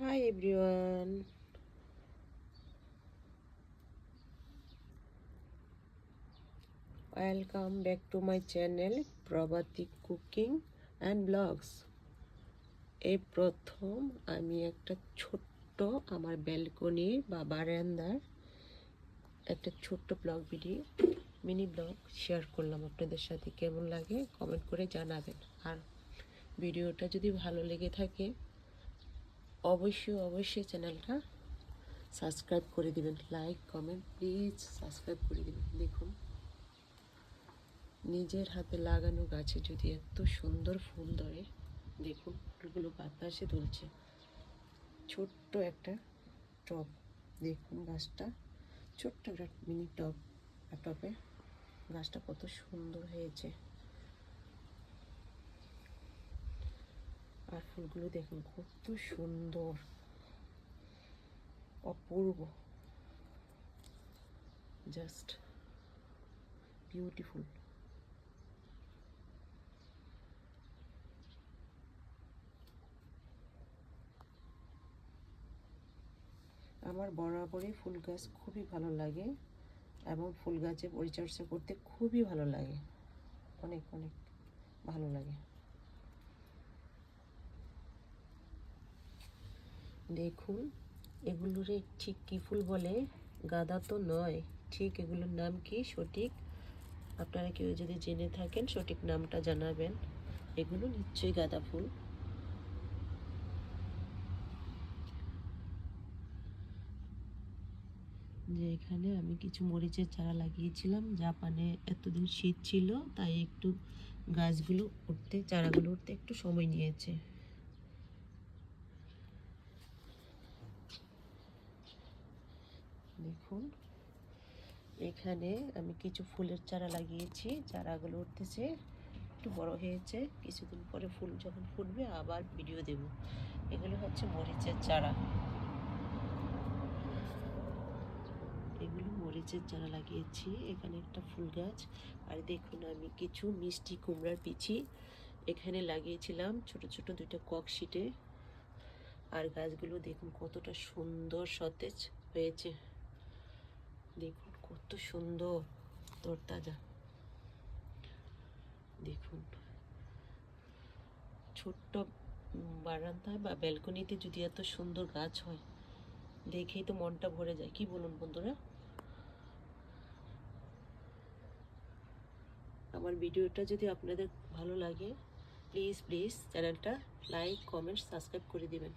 Hi, everyone. Welcome back to my channel Prabhati cooking and blogs এই প্রথম আমি একটা ছোট্ট আমার ব্যালকনি বা বারান্দার একটা ছোট্ট blog video mini blog share করলাম আপনাদের সাথে। কেমন লাগে? কমেন্ট করে জানাবেন। আর ভিডিওটা যদি ভালো লেগে থাকে অবশ্যই অবশ্যই চ্যানেলটা সাবস্ক্রাইব করে দিবেন। লাইক কমেন্ট প্লিজ সাবস্ক্রাইব করে দিবেন। দেখুন, নিজের হাতে লাগানো গাছে যদি এত সুন্দর ফুল ধরে, দেখুন, ফুলগুলো বাতাসে দুলছে ছোট্ট একটা টব, দেখুন গাছটা। ছোট্ট একটা মিনি টব টবে গাছটা কত সুন্দর হয়েছে। আর ফুলগুলো দেখুন কত সুন্দর। অপূর্ব। Just beautiful. আমার বরাবরই ফুল গাছ খুবই ভালো লাগে এবং ফুল গাছে পরিচর্যা করতে খুবই ভালো লাগে। অনেক অনেক ভালো লাগে। দেখুন, এগুলোরে ঠিক কী ফুল বলে? গাঁদা তো নয়। ঠিক এগুলোর নাম কি? সঠিক? আপনারা কেউ যদি জেনে থাকেন, সঠিক নামটা জানাবেন। এগুলো নিশ্চয়ই গাঁদা ফুল। যে এখানে আমি কিছু মরিচের চারা লাগিয়েছিলাম। জাপানে এতদিন শীত ছিল, তাই একটু গাছগুলো উঠতে, চারাগুলো উঠতে একটু সময় নিয়েছে। দেখুন এখানে আমি কিছু ফুলের চারা লাগিয়েছি, চারাগুলো উঠতেছে, একটু বড় হয়েছে, কিছুদিন পরে ফুল যখন ফুটবে আবার ভিডিও দেব। এগুলো হচ্ছে মরিচের চারা। এগুলো মরিচের চারা লাগিয়েছি, এখানে একটা ফুল গাছ। আর দেখুন আমি কিছু মিষ্টি কুমড়ার বিচি এখানে লাগিয়েছিলাম ছোট ছোট দুইটা কক শিটে। আর গাছগুলো দেখুন কতটা সুন্দর সতেজ হয়েছে। দেখুন, কত সুন্দর তরতাজা। দেখুন, ছোট্ট বারান্দায় বা ব্যালকনিতে যদি এত সুন্দর গাছ হয়, দেখেই তো মনটা ভরে যায়। কি বলুন বন্ধুরা? আমার ভিডিওটা যদি আপনাদের ভালো লাগে প্লিজ প্লিজ চ্যানেলটা লাইক কমেন্ট সাবস্ক্রাইব করে দিবেন।